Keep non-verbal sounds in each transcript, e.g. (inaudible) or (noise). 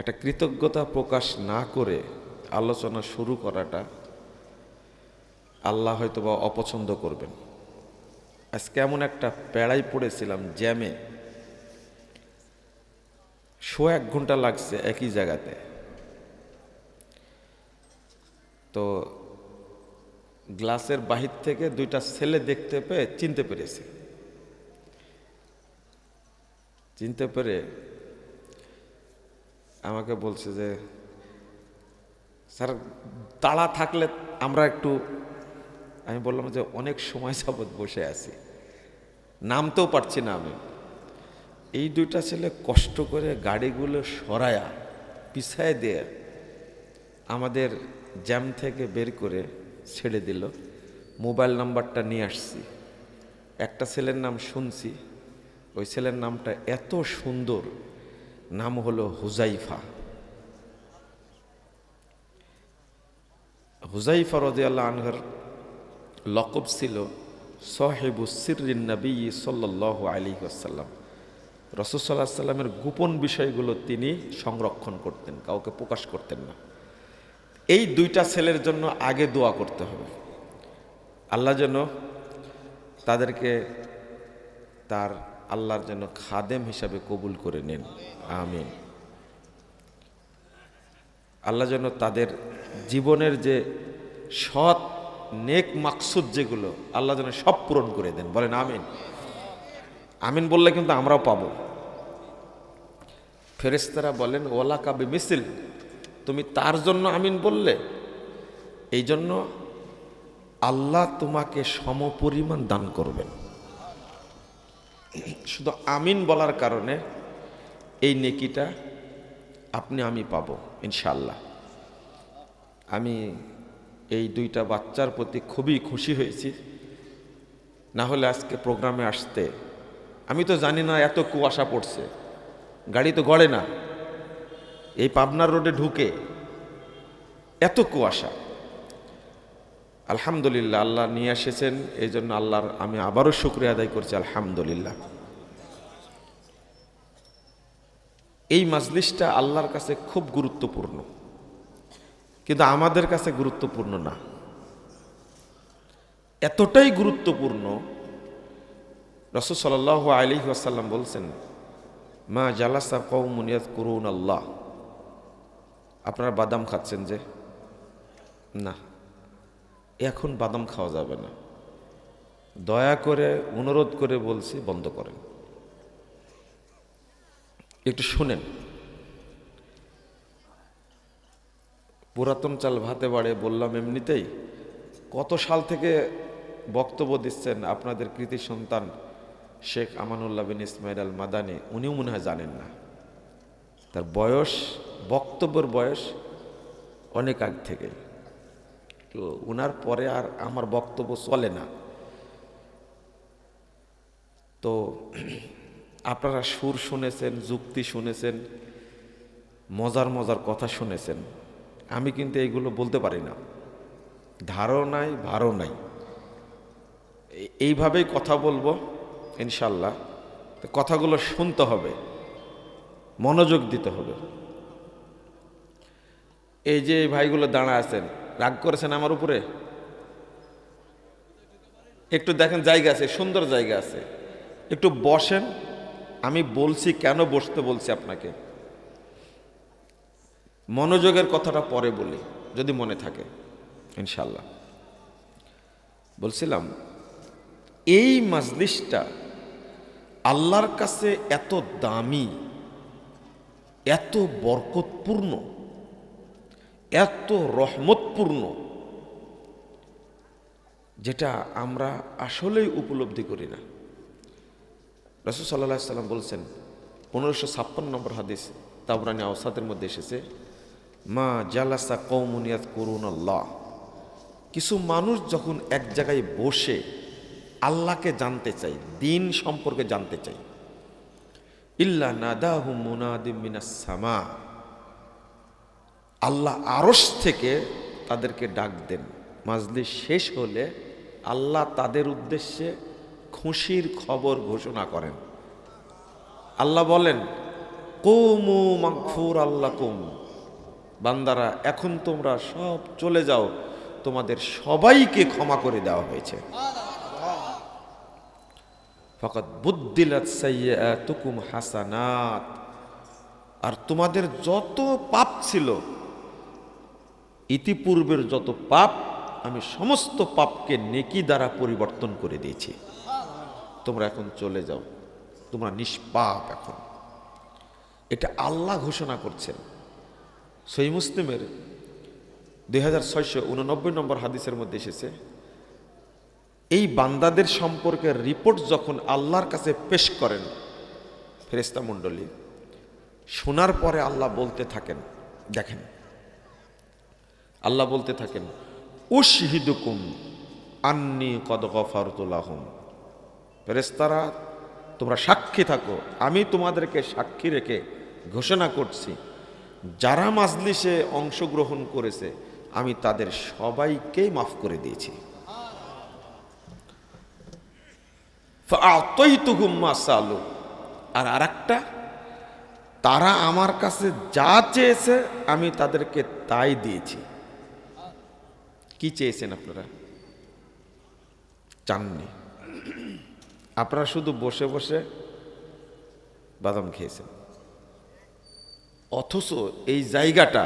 একটা কৃতজ্ঞতা প্রকাশ না করে আলোচনা শুরু করাটা আল্লাহ হয়তো বা অপছন্দ করবেন। আজকে এমন একটা প্যাড়াই পড়েছিলাম জ্যামে। শো এক ঘণ্টা লাগছে একই জায়গাতে। তো গ্লাসের বাহির থেকে দুইটা ছেলে দেখতে পেয়ে চিনতে পেরেছি। চিনতে পেরে আমাকে বলছে যে, স্যার তাড়া থাকলে আমরা একটু আমি বললাম যে, অনেক সময় যাবৎ বসে আছি। নামতেও পারছি না আমি। এই দুইটা ছেলে কষ্ট করে গাড়িগুলো সরায়া, পিছায় দিয়ে আমাদের জ্যাম থেকে বের করে ছেড়ে দিল। মোবাইল নাম্বারটা নিয়ে আসছি। একটা ছেলের নাম শুনছি। ওই ছেলের নামটা এত সুন্দর। নাম হলো হুজাইফা। হুজাইফা রদিয়াল্লাহ আনহার লকব ছিল সাহেবু সিরিন নবী সাল্লাহ আলী আসাল্লাম রসদাল্লাহ সাল্লামের গোপন বিষয়গুলো তিনি সংরক্ষণ করতেন, কাউকে প্রকাশ করতেন না। এই দুইটা ছেলের জন্য আগে দোয়া করতে হবে। আল্লাহ যেন তাদেরকে তার আল্লাহর যেন খাদেম হিসাবে কবুল করে নেন। আমিন। আল্লাহ যেন তাদের জীবনের যে সৎ, নেক মাকসুদ যেগুলো, আল্লাহ যেন সব পূরণ করে দেন। বলেন আমিন। আমিন বললে কিন্তু আমরাও পাবো। ফেরেস্তারা বলেন ওলা কাবি মিছিল তুমি তার জন্য আমিন বললে? এই জন্য আল্লাহ তোমাকে সমপরিমাণ দান করবেন। শুধু আমিন বলার কারণে এই নেকিটা আপনি, আমি পাবো ইনশাল্লাহ আমি এই দুইটা বাচ্চার প্রতি খুবই খুশি হয়েছি। না হলে আজকে প্রোগ্রামে আসতে। আমি তো জানি না এত কুয়াশা পড়ছে। গাড়ি তো গড়ে না। এই পাবনার রোডে ঢুকে এত কুয়াশা। আলহামদুলিল্লাহ, আল্লাহ নিয়ে এসেছেন এই জন্য আল্লাহর আমি আবারও শুক্রিয়া আদায় করছি, আলহামদুলিল্লাহ। এই মাজলিসটা আল্লাহর কাছে খুব গুরুত্বপূর্ণ, কিন্তু আমাদের কাছে গুরুত্বপূর্ণ না। এতটাই গুরুত্বপূর্ণ রসদ সাল্লাহ আলী আসাল্লাম বলছেন, মা জালাসা কৌমুনিয়াত করুন আল্লাহ আপনারা বাদাম খাচ্ছেন যে? না। এখন বাদাম খাওয়া যাবে না। দয়া করে, অনুরোধ করে বলছি, বন্ধ করেন। একটু শুনেন। পুরাতন চাল ভাতে বাড়ে, বললাম এমনিতেই। কত সাল থেকে বক্তব্য দিচ্ছেন আপনাদের কৃতি সন্তান শেখ আমানুল্লাহ বিন ইসমাইল আল মাদানি উনিও মনে হয় জানেন না। তার বয়স, বক্তব্যের বয়স অনেক আগ থেকে তো ওনার পরে আর আমার বক্তব্য চলে না। তো আপনারা সুর শুনেছেন, যুক্তি শুনেছেন, মজার মজার কথা শুনেছেন। আমি কিন্তু এইগুলো বলতে পারি না। ধারও নাই, ভারও নাই। এইভাবেই কথা বলব, ইনশাল্লাহ। কথাগুলো শুনতে হবে, মনোযোগ দিতে হবে। এই যে ভাইগুলো দাঁড়া আছেন রাগ করেছেন আমার উপরে? একটু দেখেন জায়গা আছে, সুন্দর জায়গা আছে। একটু বসেন, আমি বলছি কেন বসতে বলছি আপনাকে? মনোযোগের কথাটা পরে বলি, যদি মনে থাকে ইনশাল্লাহ বলছিলাম, এই মাজলিসটা আল্লাহর কাছে এত দামি, এত বরকতপূর্ণ এত রহমতপূর্ণ, যেটা আমরা আসলেই উপলব্ধি করি না। রসুল সাল্লাহ সাল্লাম বলছেন, পনেরোশো ছাপ্পান্ন নম্বর হাদিস তাবরানি আওসাদের মধ্যে এসেছে, মা জালাসা কৌমুনিয়াত করুন আল্লাহ। কিছু মানুষ যখন এক জায়গায় বসে আল্লাহকে জানতে চাই দিন সম্পর্কে জানতে চাই ইল্লা নাদাহু মুনাদিমিনা সামা। আল্লাহ আরস থেকে তাদেরকে ডাক দেন। মাজলিস শেষ হলে আল্লাহ তাদের উদ্দেশ্যে খুশির খবর ঘোষণা করেন। আল্লাহ বলেন, কৌমু মাগফুর আল্লাকুম। বান্দারা, এখন তোমরা সব চলে যাও। তোমাদের সবাইকে ক্ষমা করে দেওয়া হয়েছে। ফকত বুদ্দিলাত সাইয়াতুকুম হাসানাত। আর তোমাদের যত পাপ ছিল ইতিপূর্বের যত পাপ, আমি সমস্ত পাপকে নেকি দ্বারা পরিবর্তন করে দিয়েছি। তোমরা এখন চলে যাও। তোমরা নিষ্পাপ এখন। এটা আল্লাহ ঘোষণা করছেন। সই মুসলিমের দুই ছয়শো নম্বর হাদিসের মধ্যে এসেছে, এই বান্দাদের সম্পর্কে রিপোর্ট যখন আল্লাহর কাছে পেশ করেন ফেরেস্তা মণ্ডলী শোনার পরে আল্লাহ বলতে থাকেন, দেখেন আল্লাহ বলতে থাকেন, উশহিদুকুম আন্নি কদ গফারতুল্লাহম ফেরেস্তারা তোমরা সাক্ষী থাকো, আমি তোমাদেরকে সাক্ষী রেখে ঘোষণা করছি, যারা মাজলিসে অংশগ্রহণ করেছে, আমি তাদের সবাইকেই মাফ করে দিয়েছি। সালু। আর আরেকটা, তারা আমার কাছে যা চেয়েছে, আমি তাদেরকে তাই দিয়েছি। কি চেয়েছেন আপনারা? চাননি। আপনারা শুধু বসে বসে বাদাম খেয়েছেন। অথচ এই জায়গাটা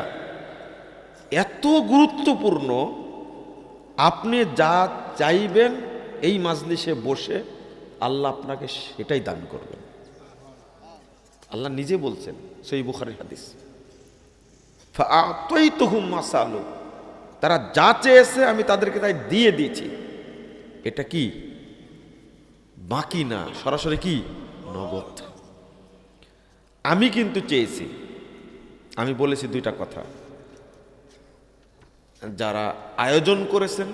এত গুরুত্বপূর্ণ, আপনি যা চাইবেন এই মাজলিসে বসে আল্লাহ আপনাকে সেটাই দান করবেন। আল্লাহ নিজে বলছেন সেই বুখারের হাদিস। তুই তুহুম মাসালু তারা যা চেয়েছে আমি তাদেরকে তাই দিয়ে দিয়েছি। এটা কি? বাকি না, সরাসরি কি? নগদ। আমি কিন্তু চেয়েছি। আমি বলেছি দুইটা কথা। যারা আয়োজন করেছেন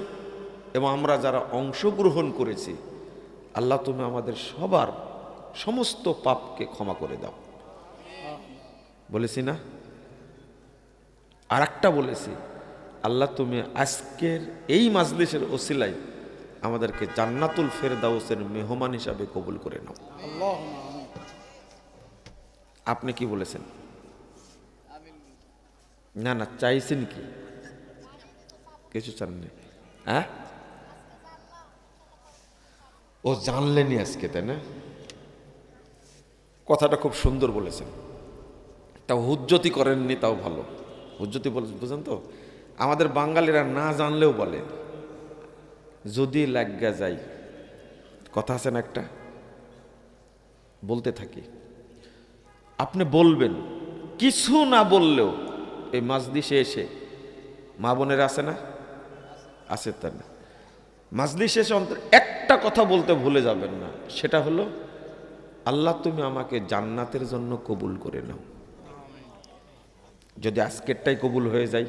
এবং আমরা যারা অংশগ্রহণ করেছি, আল্লাহ তুমি আমাদের সবার সমস্ত পাপকে ক্ষমা করে দাও। বলেছি না? আর একটা বলেছি আল্লাহ তুমি আজকের এই মাজলিসের ওসিলাই আমাদেরকে জান্নাতুল ফেরদাউসের মেহমান হিসাবে কবুল করে নাও। আপনি কি বলেছেন? না না, চাইছেন কি? কিছু চাননি হ্যাঁ? ও জানলেনি আজকে, তাই না? কথাটা খুব সুন্দর বলেছেন। তাও হুজ্জতি করেননি, তাও ভালো। হুজ্জতি বলে বুঝেন তো? আমাদের বাঙালিরা না জানলেও বলে। যদি লাগা যাই কথা আছেন একটা? বলতে থাকি। আপনি বলবেন, কিছু না বললেও এই মাজলিসে এসে, মা বোনের আছে না? আছে তার। না মাজলিসে এসে অন্তর একটা কথা বলতে ভুলে যাবেন না। সেটা হলো, আল্লাহ তুমি আমাকে জান্নাতের জন্য কবুল করে নাও। যদি আজকেরটাই কবুল হয়ে যায়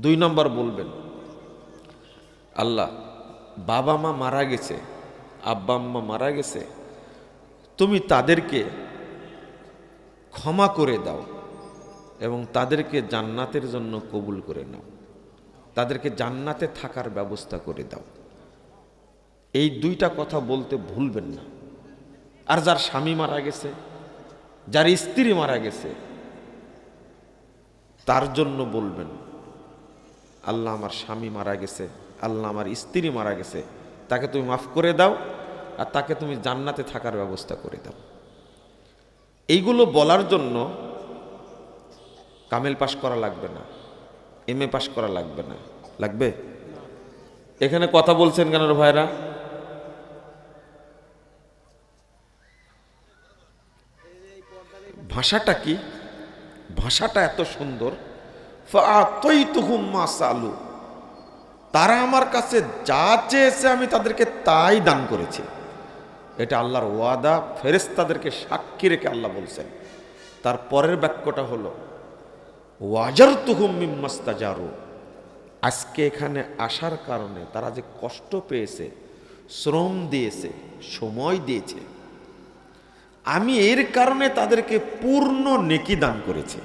দুই নম্বর বলবেন, আল্লাহ, বাবা মা মারা গেছে, আব্বা আম্মা মারা গেছে, তুমি তাদেরকে ক্ষমা করে দাও এবং তাদেরকে জান্নাতের জন্য কবুল করে নাও। তাদেরকে জান্নাতে থাকার ব্যবস্থা করে দাও। এই দুইটা কথা বলতে ভুলবেন না। আর যার স্বামী মারা গেছে, যার স্ত্রী মারা গেছে, তার জন্য বলবেন আল্লাহ আমার স্বামী মারা গেছে, আল্লাহ আমার স্ত্রী মারা গেছে, তাকে তুমি মাফ করে দাও আর তাকে তুমি জান্নাতে থাকার ব্যবস্থা করে দাও। এইগুলো বলার জন্য কামেল পাশ করা লাগবে না, এম এ পাশ করা লাগবে না। লাগবে? এখানে কথা বলছেন কেন ভাইরা? ভাষাটা কি? ভাষাটা এত সুন্দর সালু। তারা আমার কাছে যা চেয়েছে আমি তাদেরকে তাই দান করেছি। এটা আল্লাহর ওয়াদা ফেরেস্তাদেরকে সাক্ষী রেখে আল্লাহ বলছেন। তার পরের বাক্যটা হলো ওয়াজার তুহুম মিম্মাস্তাজারু আজকে এখানে আসার কারণে তারা যে কষ্ট পেয়েছে, শ্রম দিয়েছে, সময় দিয়েছে, আমি এর কারণে তাদেরকে পূর্ণ নেকি দান করেছি।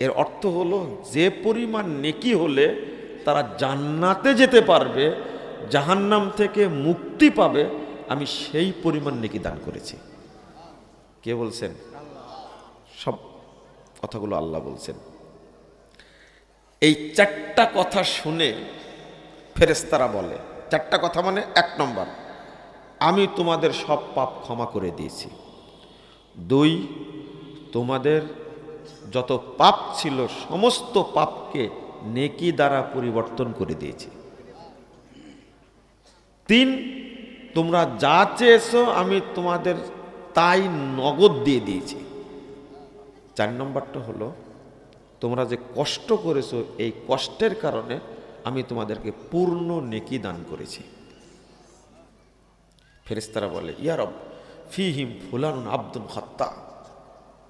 এর অর্থ হলো, যে পরিমাণ নেকি হলে তারা জান্নাতে যেতে পারবে, জাহান্নাম থেকে মুক্তি পাবে, আমি সেই পরিমাণ নেকি দান করেছি। কে বলছেন? সব কথাগুলো আল্লাহ বলছেন। এই চারটা কথা শুনে ফেরেস্তারা বলে, চারটা কথা মানে এক নম্বর, আমি তোমাদের সব পাপ ক্ষমা করে দিয়েছি। দুই, তোমাদের যত পাপ ছিল সমস্ত পাপকে নেকি দ্বারা পরিবর্তন করে দিয়েছে। তিন, তোমরা যা চেয়েছো আমি তোমাদের তাই নগদ দিয়ে দিয়েছি। চার নম্বরটা হলো, তোমরা যে কষ্ট করেছ এই কষ্টের কারণে আমি তোমাদেরকে পূর্ণ নেকি দান করেছি। ফেরেস্তারা বলে ইয়ারব ফি হিম ফুলানুন আব্দুল হত্যা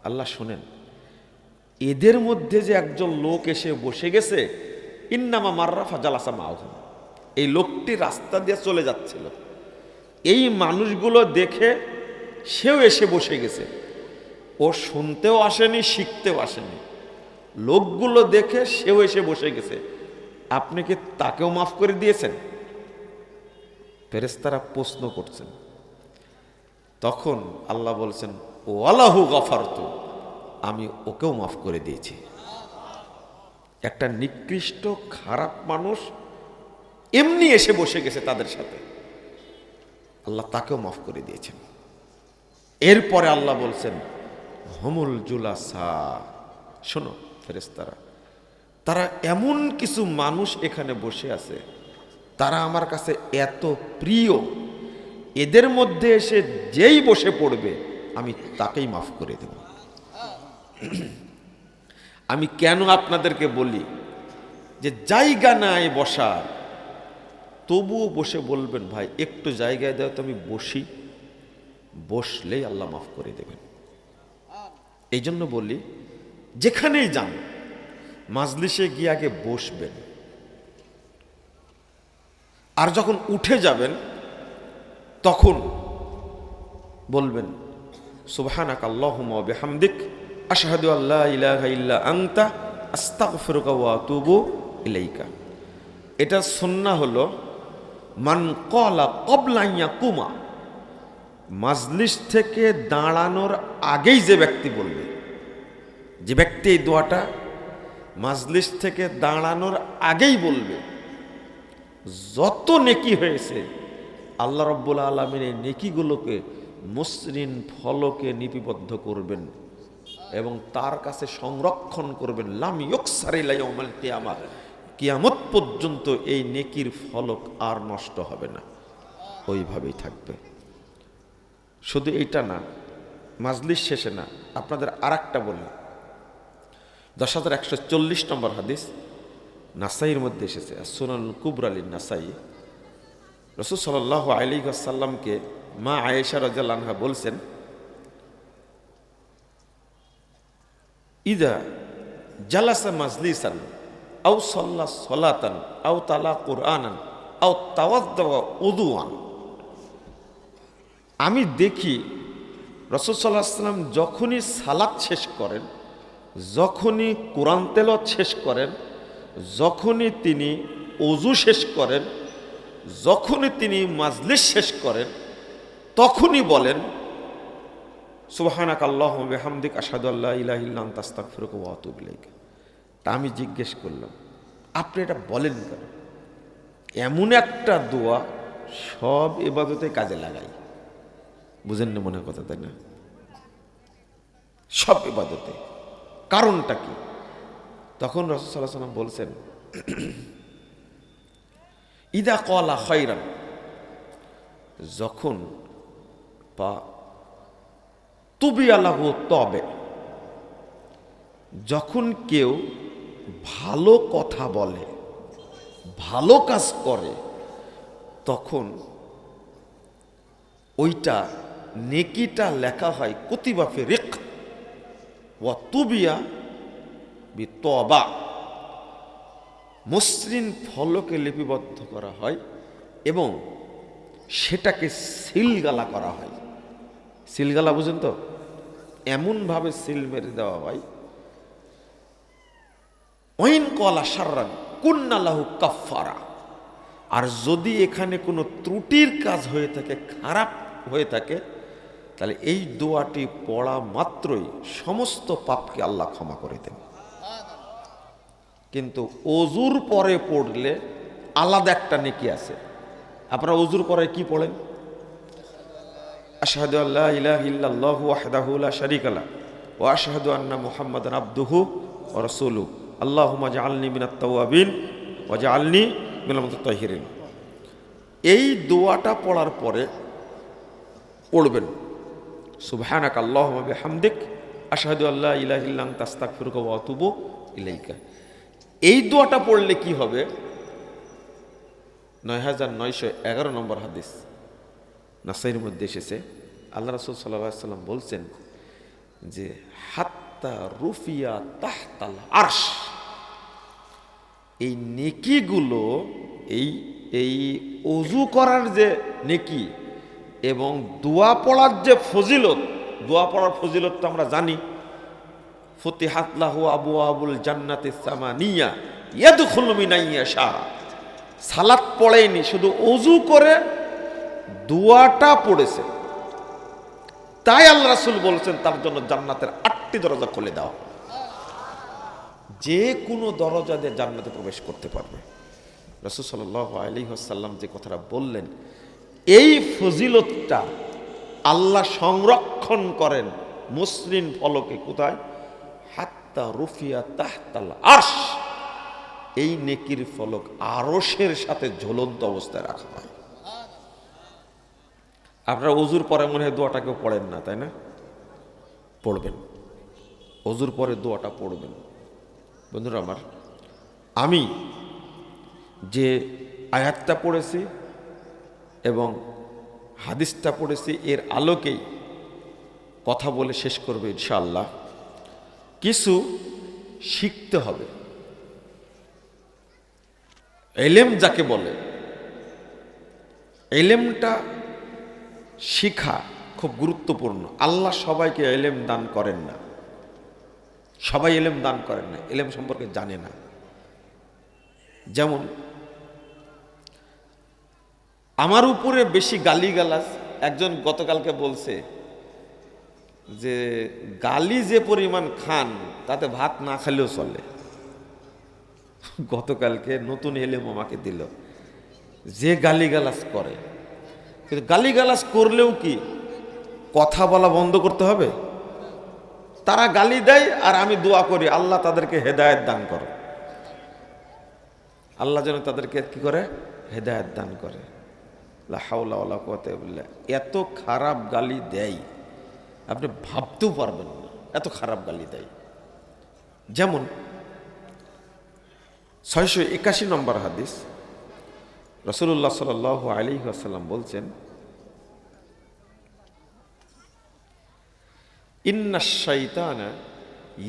আল্লাহ শোনেন এদের মধ্যে যে একজন লোক এসে বসে গেছে, ইন্নামা মার্রাফা জালাসা মাহম এই লোকটি রাস্তা দিয়ে চলে যাচ্ছিল। এই মানুষগুলো দেখে সেও এসে বসে গেছে। ও শুনতেও আসেনি, শিখতেও আসেনি। লোকগুলো দেখে সেও এসে বসে গেছে। আপনি কি তাকেও মাফ করে দিয়েছেন? ফেরেস্তারা প্রশ্ন করছেন। তখন আল্লাহ বলছেন ও আল্লাহু গফারতু। আমি ওকেও মাফ করে দিয়েছি। একটা নিকৃষ্ট, খারাপ মানুষ এমনি এসে বসে গেছে তাদের সাথে। আল্লাহ তাকেও মাফ করে দিয়েছেন। এরপরে আল্লাহ বলছেন, হমুল জুলাসা। শোনো ফেরেস্তারা তারা এমন কিছু মানুষ এখানে বসে আছে, তারা আমার কাছে এত প্রিয়। এদের মধ্যে এসে যেই বসে পড়বে, আমি তাকেই মাফ করে দেব। (clears throat) আমি কেন আপনাদেরকে বলি যে জায়গা নাই বসার। তবুও বসে বলবেন, ভাই, একটু জায়গায় দেওয়া তো আমি বসি। বসলেই আল্লাহ মাফ করে দেবেন। এই জন্য বলি, যেখানেই যান, মাজলিসে গিয়ে আগে বসবেন। আর যখন উঠে যাবেন, তখন বলবেন সুবহানাক আল্লাহুম্মা ওয়া বিহামদিক। আশহাদু আল্লা ইলাহা ইল্লা আনতা আস্তাগফিরুকা ওয়া আতুবু ইলাইকা। এটা সুন্নাহ হলো, মান কলা ক্বাবলা আন ইয়াকুমা, মাজলিস থেকে দাঁড়ানোর আগেই যে ব্যক্তি বলবে, যে ব্যক্তি এই দোয়াটা মাজলিস থেকে দাঁড়ানোর আগেই বলবে, যত নেকি হয়েছে, আল্লাহ রব্বুল আলমিন এই নেকিগুলোকে মসৃণ ফলকে লিপিবদ্ধ করবেন। এবং তার কাছে সংরক্ষণ করবেন, লাম ইয়কসারিলাইমাল কিয়ামা। কিয়ামত পর্যন্ত এই নেকির ফলক আর নষ্ট হবে না। ওইভাবেই থাকবে। শুধু এইটা না, মাজলিস শেষে না, আপনাদের আর একটা বলি। দশ হাজার একশো চল্লিশ নম্বর হাদিস নাসাইয়ের মধ্যে এসেছে, সুনান কুবরালিন নাসাই। রসুল সাল্লাহ আলী আসাল্লামকে মা আয়েশা রাজাল্লাহা বলছেন ইদা জালাসা মাজলিসান আউ সল্লা সলাতান আউ তালা কোরআনান আউ তাওয়াদ্দাওয়া উদুয়ান আমি দেখি রসদ সাল্লাহ সাল্লাম যখনই সালাত শেষ করেন, যখনই কোরআন তেলত শেষ করেন, যখনই তিনি অজু শেষ করেন, যখনই তিনি মাজলিস শেষ করেন, তখনই বলেন সুবাহানাক আল্লাহ বেহামদিক আসাদু আল্লাহ ইলাহিল্লাম তাস্তাক ফিরক ওয়াতুবিলাইক তা আমি জিজ্ঞেস করলাম, আপনি এটা বলেন কেন? এমন একটা দোয়া সব এবাদতে কাজে লাগাই। বুঝেন না মনে কথা, তাই না? সব এবাদতে কারণটা কি? তখন রসদাল্লাহ সাল্লাম বলছেন, ইদা কলা খয়রান, যখন বা তুবি আল্লাহ তবে। যখন কেউ ভালো কথা বলে, ভালো কাজ করে, তখন ওইটা নেকিটা লেখা হয় কতিবাফে রেখ ওয়া তুবিয়া বি তবা। মসৃণ ফলকে লিপিবদ্ধ করা হয় এবং সেটাকে সিলগালা করা হয়। সিলগালা বুঝেন তো? এমনভাবে সিল মেরে দেওয়া হয়, ওইন কলা সার্রান কুন্নালাহু কাফারা আর যদি এখানে কোনো ত্রুটির কাজ হয়ে থাকে, খারাপ হয়ে থাকে, তাহলে এই দোয়াটি পড়া মাত্রই সমস্ত পাপকে আল্লাহ ক্ষমা করে দেন। কিন্তু অজুর পরে পড়লে আলাদা একটা নেকি আছে। আপনারা অজুর পরে কি পড়েন? আশহাদু আল্লাহ ইলাহা ইল্লাল্লাহু ওয়াহদাহু লা শারীকা লা ওয়া আশহাদু আন্না মুহাম্মাদান আবদুহু ওয়া রাসূলুহু। আল্লাহুম্মা জাআলনি মিনাত তাওয়াবিন ওয়া জাআলনি মিনাল মুতাতাহহিরিন এই দোয়াটা পড়ার পরে পড়বেন। সুবহানাক আল্লাহুম্মা বিহামদিক, আশহাদু আল্লা ইলাহা ইল্লা আনতা, আস্তাগফিরুকা ওয়া আতুবু ইলাইকা। এই দোয়াটা পড়লে কি হবে? নয় হাজার নয়শো এগারো নম্বর হাদিস। নাসাইর মধ্যে এসেছে। আল্লাহ রসুল সাল্লাম বলছেন যে, হাত্তা রুফিয়া তাহতাল আরশ। এই নেকিগুলো, এই এই অজু করার যে নেকি এবং দোয়া পড়ার যে ফজিলত, দোয়া পড়ার ফজিলত তো আমরা জানি। ফতিহাত লাহু আবু আবুল জান্নাতে সামানিয়া, ইয়াদখুল মিনাইয়া শাহ সালাত পড়েনি শুধু অজু করে দোয়াটা পড়েছে। তাই আল্লাহ রাসূল বলছেন, তার জন্য জান্নাতের আটটি দরজা খুলে দেওয়া যে কোনো দরজা দিয়ে জান্নাতে প্রবেশ করতে পারবে। রসুল সাল্লাহ আসাল্লাম যে কথাটা বললেন, এই ফজিলতটা আল্লাহ সংরক্ষণ করেন মুসলিম ফলকে কোথায়? হাত্তা রুফিয়া তাহতাল আরশ। এই নেকির ফলক আরশের সাথে ঝুলন্ত অবস্থায় রাখা হয়। আপনারা অজুর পরে মনে হয় দোয়াটা কেউ পড়েন না, তাই না? পড়বেন। অজুর পরে দোয়াটা পড়বেন। বন্ধুরা আমার, আমি যে আয়াতটা পড়েছি এবং হাদিসটা পড়েছি, এর আলোকেই কথা বলে শেষ করবে ইনশাআল্লাহ। কিছু শিখতে হবে। এলেম যাকে বলে, এলেমটা শিখা খুব গুরুত্বপূর্ণ। আল্লাহ সবাইকে এলেম দান করেন না। সবাই এলেম দান করেন না, এলেম সম্পর্কে জানে না। যেমন, আমার উপরে বেশি গালিগালাজ, একজন গতকালকে বলছে যে, গালি যে পরিমাণ খান, তাতে ভাত না খেলেও চলে। গতকালকে নতুন এলেম আমাকে দিল, যে গালিগালাজ করে। কিন্তু গালিগালাজ করলেও কি? কথা বলা বন্ধ করতে হবে? তারা গালি দেয় আর আমি দোয়া করি, আল্লাহ তাদেরকে হেদায়ত দান করো। আল্লাহ যেন তাদেরকে কি করে? হেদায়ত দান করে। লা হাওলা ওয়ালা কুওয়াতা এত খারাপ গালি দেয়, আপনি ভাবতেও পারবেন না, এত খারাপ গালি দেয়। যেমন, ছয়শো একাশি নম্বর হাদিস রসুল্লাহ সাল আলী আসাল্লাম বলছেন, ইন্না শাইতানা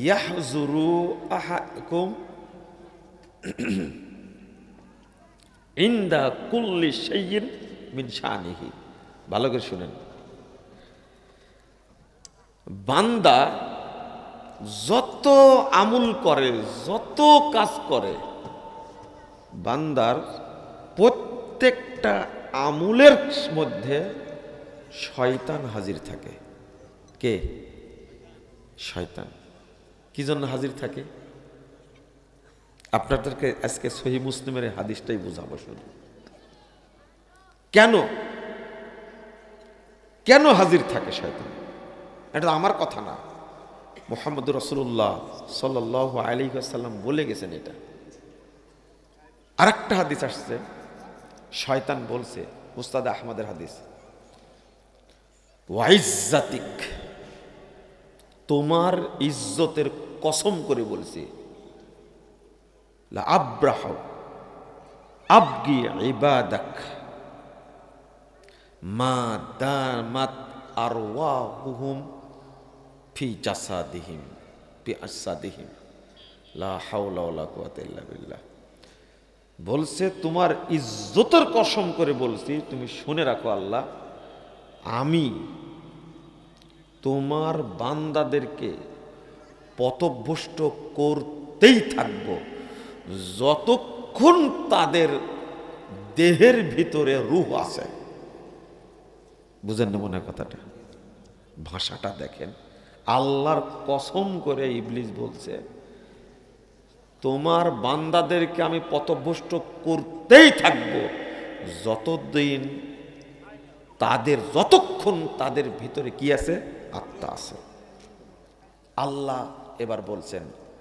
ইয়াহজুরু আহাকুম ইন্দা কুল্লি শাইয়িন মিন শানিহি। ভালো করে শুনেন। বান্দা যত আমুল করে, যত কাজ করে, বান্দার প্রত্যেকটা আমুলের মধ্যে শয়তান হাজির থাকে। কে? শয়তান। কি জন্য হাজির থাকে? আপনাদেরকে আজকে সহি মুসলিমের হাদিসটাই বুঝাবো শুধু। কেন? কেন হাজির থাকে শয়তান? এটা আমার কথা না। মোহাম্মদ রসুল্লাহ সাল আলী সাল্লাম বলে গেছেন এটা। আরেকটা হাদিস আসছে। শয়তান বলছে মুস্তাদ আহমদের হাদিস ওয়াইজাতিক তোমার ইজ্জতের কসম করে বলছি আব্রাহ, আবগি ইবাদাক, মা দামাত আরওয়াহুহুম ফি জাসাদিহিম, ফি আসাদিহিম, লা হাওলা ওয়ালা কুওয়াতা ইল্লা বিল্লাহ। বলছে, তোমার ইজ্জতের কসম করে বলছি, তুমি শুনে রাখো আল্লাহ, আমি তোমার বান্দাদেরকে পথভ্রষ্ট করতেই থাকব। যতক্ষণ তাদের দেহের ভিতরে রুহ আছে। বুঝেন না মনে কথাটা? ভাষাটা দেখেন। আল্লাহর কসম করে ইবলিস বলছে তোমার বান্দাদেরকে আমি পথভ্রষ্ট করতেই থাকব। যতদিন তাদের, যতক্ষণ তাদের ভিতরে কি আছে? আত্মা আছে। আল্লাহ এবার বলছেন